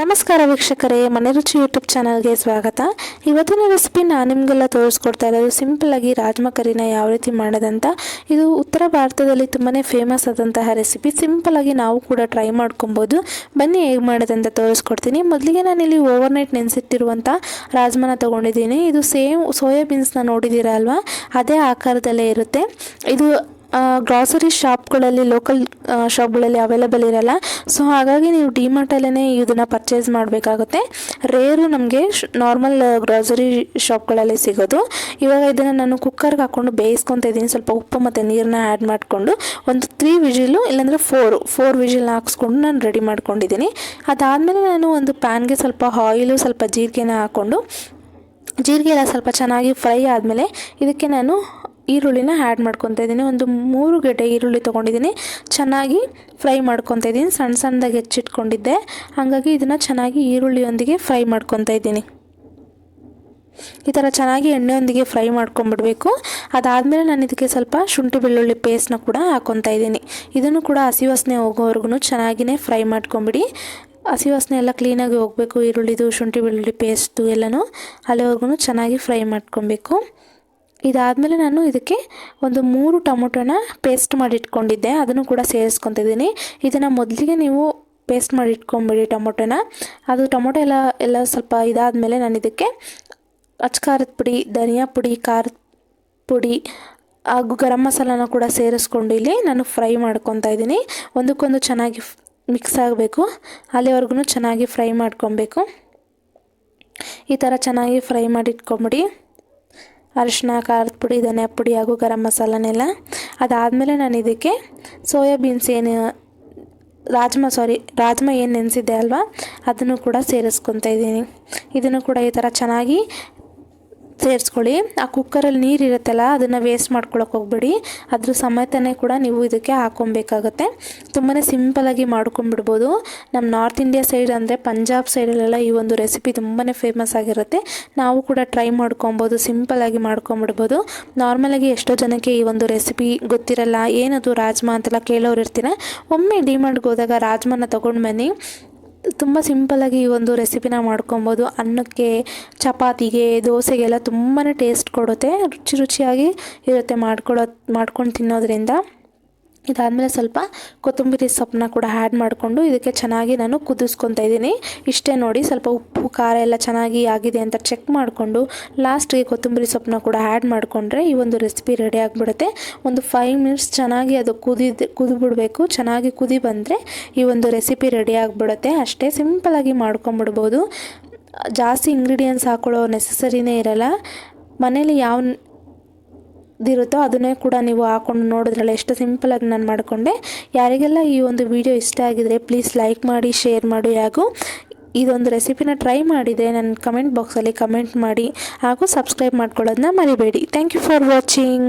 ನಮಸ್ಕಾರ ವೀಕ್ಷಕರೇ, ಮನೆ ರುಚಿ ಯೂಟ್ಯೂಬ್ ಚಾನಲ್ಗೆ ಸ್ವಾಗತ. ಇವತ್ತಿನ ರೆಸಿಪಿ ನಾನು ನಿಮಗೆಲ್ಲ ತೋರಿಸ್ಕೊಡ್ತಾ ಇರೋದು ಸಿಂಪಲ್ಲಾಗಿ ರಾಜ್ಮಾ ಕರಿನ ಯಾವ ರೀತಿ ಮಾಡೋದಂತ. ಇದು ಉತ್ತರ ಭಾರತದಲ್ಲಿ ತುಂಬಾ ಫೇಮಸ್ ಆದಂತಹ ರೆಸಿಪಿ. ಸಿಂಪಲ್ಲಾಗಿ ನಾವು ಕೂಡ ಟ್ರೈ ಮಾಡ್ಕೊಬೋದು. ಬನ್ನಿ ಹೇಗೆ ಮಾಡೋದಂತ ತೋರಿಸ್ಕೊಡ್ತೀನಿ. ಮೊದಲಿಗೆ ನಾನಿಲ್ಲಿ ಓವರ್ ನೈಟ್ ನೆನೆಸಿಟ್ಟಿರುವಂಥ ರಾಜ್ಮಾನ ತೊಗೊಂಡಿದ್ದೀನಿ. ಇದು ಸೇಮ್ ಸೋಯಾಬೀನ್ಸ್ನ ನೋಡಿದ್ದೀರಾ ಅಲ್ವಾ ಅದೇ ಆಕಾರದಲ್ಲೇ ಇರುತ್ತೆ. ಇದು ಗ್ರಾಸರಿ ಶಾಪ್ಗಳಲ್ಲಿ ಲೋಕಲ್ ಶಾಪ್ಗಳಲ್ಲಿ ಅವೈಲೇಬಲ್ ಇರಲ್ಲ. ಸೊ ಹಾಗಾಗಿ ನೀವು ಡಿಮಾರ್ಟಲ್ಲೇ ಇದನ್ನು ಪರ್ಚೇಸ್ ಮಾಡಬೇಕಾಗುತ್ತೆ. ರೇರು ನಮಗೆ ನಾರ್ಮಲ್ ಗ್ರಾಸರಿ ಶಾಪ್ಗಳಲ್ಲಿ ಸಿಗೋದು. ಇವಾಗ ಇದನ್ನು ನಾನು ಕುಕ್ಕರ್ಗೆ ಹಾಕ್ಕೊಂಡು ಬೇಯಿಸ್ಕೊತ ಇದ್ದೀನಿ. ಸ್ವಲ್ಪ ಉಪ್ಪು ಮತ್ತು ನೀರನ್ನ ಆ್ಯಡ್ ಮಾಡಿಕೊಂಡು ಒಂದು ತ್ರೀ ವಿಜಿಲು ಇಲ್ಲಾಂದರೆ ಫೋರು ಫೋರ್ ವಿಜಿಲ್ನ ಹಾಕ್ಸ್ಕೊಂಡು ನಾನು ರೆಡಿ ಮಾಡ್ಕೊಂಡಿದ್ದೀನಿ. ಅದಾದಮೇಲೆ ನಾನು ಒಂದು ಪ್ಯಾನ್ಗೆ ಸ್ವಲ್ಪ ಆಯಿಲು ಸ್ವಲ್ಪ ಜೀರಿಗೆನ ಹಾಕ್ಕೊಂಡು ಜೀರಿಗೆ ಎಲ್ಲ ಸ್ವಲ್ಪ ಚೆನ್ನಾಗಿ ಫ್ರೈ ಆದಮೇಲೆ ಇದಕ್ಕೆ ನಾನು ಈರುಳ್ಳಿನ ಆ್ಯಡ್ ಮಾಡ್ಕೊತಾ ಇದ್ದೀನಿ. ಒಂದು ಮೂರು ಗಡ್ಡೆ ಈರುಳ್ಳಿ ತೊಗೊಂಡಿದ್ದೀನಿ. ಚೆನ್ನಾಗಿ ಫ್ರೈ ಮಾಡ್ಕೊತಾ ಇದ್ದೀನಿ. ಸಣ್ಣ ಸಣ್ಣದಾಗಿ ಹೆಚ್ಚಿಟ್ಕೊಂಡಿದ್ದೆ. ಹಾಗಾಗಿ ಇದನ್ನು ಚೆನ್ನಾಗಿ ಈರುಳ್ಳಿಯೊಂದಿಗೆ ಫ್ರೈ ಮಾಡ್ಕೊತಾ ಇದ್ದೀನಿ. ಈ ಥರ ಚೆನ್ನಾಗಿ ಎಣ್ಣೆಯೊಂದಿಗೆ ಫ್ರೈ ಮಾಡ್ಕೊಂಬಿಡಬೇಕು. ಅದಾದಮೇಲೆ ನಾನು ಇದಕ್ಕೆ ಸ್ವಲ್ಪ ಶುಂಠಿ ಬೆಳ್ಳುಳ್ಳಿ ಪೇಸ್ಟ್ನ ಕೂಡ ಹಾಕ್ಕೊತಾ ಇದ್ದೀನಿ. ಇದನ್ನು ಕೂಡ ಹಸಿ ವಾಸನೆ ಹೋಗೋವರೆಗೂ ಚೆನ್ನಾಗಿಯೇ ಫ್ರೈ ಮಾಡ್ಕೊಂಬಿಡಿ. ಹಸಿ ವಾಸನೆ ಎಲ್ಲ ಕ್ಲೀನಾಗಿ ಹೋಗಬೇಕು. ಈರುಳ್ಳಿದು, ಶುಂಠಿ ಬೆಳ್ಳುಳ್ಳಿ ಪೇಸ್ಟು ಎಲ್ಲನೂ ಅಲ್ಲಿವರೆಗೂ ಚೆನ್ನಾಗಿ ಫ್ರೈ ಮಾಡ್ಕೊಬೇಕು. ಇದಾದಮೇಲೆ ನಾನು ಇದಕ್ಕೆ ಒಂದು ಮೂರು ಟೊಮೊಟೊನ ಪೇಸ್ಟ್ ಮಾಡಿ ಇಟ್ಕೊಂಡಿದ್ದೆ ಅದನ್ನು ಕೂಡ ಸೇರಿಸ್ಕೊತಿದ್ದೀನಿ. ಇದನ್ನು ಮೊದಲಿಗೆ ನೀವು ಪೇಸ್ಟ್ ಮಾಡಿ ಇಟ್ಕೊಂಬಿಡಿ ಟೊಮೊಟೊನ. ಅದು ಟೊಮೊಟೊ ಎಲ್ಲ ಎಲ್ಲ ಸ್ವಲ್ಪ ಇದಾದಮೇಲೆ ನಾನು ಇದಕ್ಕೆ ಖಾರದ ಪುಡಿ, ಧನಿಯಾ ಪುಡಿ, ಖಾರದ ಪುಡಿ ಹಾಗೂ ಗರಂ ಮಸಾಲನ ಕೂಡ ಸೇರಿಸ್ಕೊಂಡು ಇಲ್ಲಿ ನಾನು ಫ್ರೈ ಮಾಡ್ಕೊತಾ ಇದ್ದೀನಿ. ಒಂದಕ್ಕೊಂದು ಚೆನ್ನಾಗಿ ಮಿಕ್ಸ್ ಆಗಬೇಕು. ಅಲ್ಲಿವರೆಗೂ ಚೆನ್ನಾಗಿ ಫ್ರೈ ಮಾಡ್ಕೊಬೇಕು. ಈ ಥರ ಚೆನ್ನಾಗಿ ಫ್ರೈ ಮಾಡಿ ಇಟ್ಕೊಂಬಿಡಿ ಅರಿಶಿನ ಖಾರದ ಪುಡಿ, ಧನಿಯಾ ಪುಡಿ ಹಾಗೂ ಗರಂ ಮಸಾಲನೆಲ್ಲ ಅದಾದಮೇಲೆ ನಾನು ಇದಕ್ಕೆ ಸೋಯಾಬೀನ್ಸ್ ಏನು, ರಾಜ್ಮಾ ಸಾರಿ ರಾಜ್ಮಾ ಏನು ನೆನೆಸಿದ್ದೆ ಅಲ್ವಾ? ಅದನ್ನು ಕೂಡ ಸೇರಿಸ್ಕೊತಾ ಇದ್ದೀನಿ. ಇದನ್ನು ಕೂಡ ಈ ಥರ ಚೆನ್ನಾಗಿ ಸೇರಿಸ್ಕೊಳ್ಳಿ. ಆ ಕುಕ್ಕರಲ್ಲಿ ನೀರು ಇರುತ್ತಲ್ಲ, ಅದನ್ನು ವೇಸ್ಟ್ ಮಾಡ್ಕೊಳಕ್ಕೆ ಹೋಗ್ಬೇಡಿ. ಅದ್ರ ಸಮೇತನೇ ಕೂಡ ನೀವು ಇದಕ್ಕೆ ಹಾಕೊಬೇಕಾಗತ್ತೆ. ತುಂಬಾ ಸಿಂಪಲಾಗಿ ಮಾಡ್ಕೊಂಡ್ಬಿಡ್ಬೋದು. ನಮ್ಮ ನಾರ್ತ್ ಇಂಡಿಯಾ ಸೈಡ್ ಅಂದರೆ ಪಂಜಾಬ್ ಸೈಡಲ್ಲೆಲ್ಲ ಈ ಒಂದು ರೆಸಿಪಿ ತುಂಬಾ ಫೇಮಸ್ ಆಗಿರುತ್ತೆ. ನಾವು ಕೂಡ ಟ್ರೈ ಮಾಡ್ಕೊಬೋದು ಸಿಂಪಲಾಗಿ ಮಾಡ್ಕೊಂಬಿಡ್ಬೋದು ನಾರ್ಮಲಾಗಿ ಎಷ್ಟೋ ಜನಕ್ಕೆ ಈ ಒಂದು ರೆಸಿಪಿ ಗೊತ್ತಿರಲ್ಲ, ಏನದು ರಾಜ್ಮಾ ಅಂತೆಲ್ಲ ಕೇಳೋರು ಇರ್ತೀರ ಒಮ್ಮೆ ಡಿಮಾರ್ಟ್ಗೆ ಹೋದಾಗ ರಾಜ್ಮಾನ ತೊಗೊಂಡು ಬನ್ನಿ. ತುಂಬ ಸಿಂಪಲ್ಲಾಗಿ ಈ ಒಂದು ರೆಸಿಪಿನ ಮಾಡ್ಕೊಬೋದು. ಅನ್ನಕ್ಕೆ, ಚಪಾತಿಗೆ, ದೋಸೆಗೆಲ್ಲ ತುಂಬಾ ಟೇಸ್ಟ್ ಕೊಡುತ್ತೆ. ರುಚಿ ರುಚಿಯಾಗಿ ಇರುತ್ತೆ ಮಾಡ್ಕೊಳ್ಳೋ ಮಾಡ್ಕೊಂಡು ತಿನ್ನೋದ್ರಿಂದ. ಇದಾದಮೇಲೆ ಸ್ವಲ್ಪ ಕೊತ್ತಂಬರಿ ಸೊಪ್ಪನ್ನ ಕೂಡ ಆ್ಯಡ್ ಮಾಡಿಕೊಂಡು ಇದಕ್ಕೆ ಚೆನ್ನಾಗಿ ನಾನು ಕುದಿಸ್ಕೊತಾ ಇದ್ದೀನಿ. ಇಷ್ಟೇ ನೋಡಿ ಸ್ವಲ್ಪ ಉಪ್ಪು, ಖಾರ ಎಲ್ಲ ಚೆನ್ನಾಗಿ ಆಗಿದೆ ಅಂತ ಚೆಕ್ ಮಾಡಿಕೊಂಡು ಲಾಸ್ಟಿಗೆ ಕೊತ್ತಂಬರಿ ಸೊಪ್ಪನ್ನ ಕೂಡ ಆ್ಯಡ್ ಮಾಡಿಕೊಂಡ್ರೆ ಈ ಒಂದು ರೆಸಿಪಿ ರೆಡಿ ಆಗಿಬಿಡುತ್ತೆ. ಒಂದು ಫೈವ್ ಮಿನಿಟ್ಸ್ ಚೆನ್ನಾಗಿ ಅದು ಕುದಿದು, ಕುದಿಬಿಡಬೇಕು. ಚೆನ್ನಾಗಿ ಕುದಿ ಬಂದರೆ ಈ ಒಂದು ರೆಸಿಪಿ ರೆಡಿ ಆಗಿಬಿಡುತ್ತೆ. ಅಷ್ಟೇ ಸಿಂಪಲಾಗಿ ಮಾಡ್ಕೊಂಬಿಡ್ಬೋದು. ಜಾಸ್ತಿ ಇಂಗ್ರೀಡಿಯೆಂಟ್ಸ್ ಹಾಕೊಳ್ಳೋ ನೆಸಸರಿನೇ ಇರಲ್ಲ. ಮನೇಲಿ ಯಾವ ಇದಿರುತ್ತೋ ಅದನ್ನೇ ಕೂಡ ನೀವು ಹಾಕೊಂಡು ನೋಡಿದ್ರಲ್ಲ ಎಷ್ಟು ಸಿಂಪಲಾಗಿ ನಾನು ಮಾಡಿಕೊಂಡೆ. ಯಾರಿಗೆಲ್ಲ ಈ ಒಂದು ವಿಡಿಯೋ ಇಷ್ಟ ಆಗಿದರೆ ಪ್ಲೀಸ್ ಲೈಕ್ ಮಾಡಿ ಶೇರ್ ಮಾಡಿ ಹಾಗೂ ಇದೊಂದು ರೆಸಿಪಿನ ಟ್ರೈ ಮಾಡಿದೆ ನನ್ನ ಕಮೆಂಟ್ ಬಾಕ್ಸಲ್ಲಿ ಕಮೆಂಟ್ ಮಾಡಿ ಹಾಗೂ ಸಬ್ಸ್ಕ್ರೈಬ್ ಮಾಡ್ಕೊಳ್ಳೋದನ್ನ ಮರಿಬೇಡಿ. Thank you for watching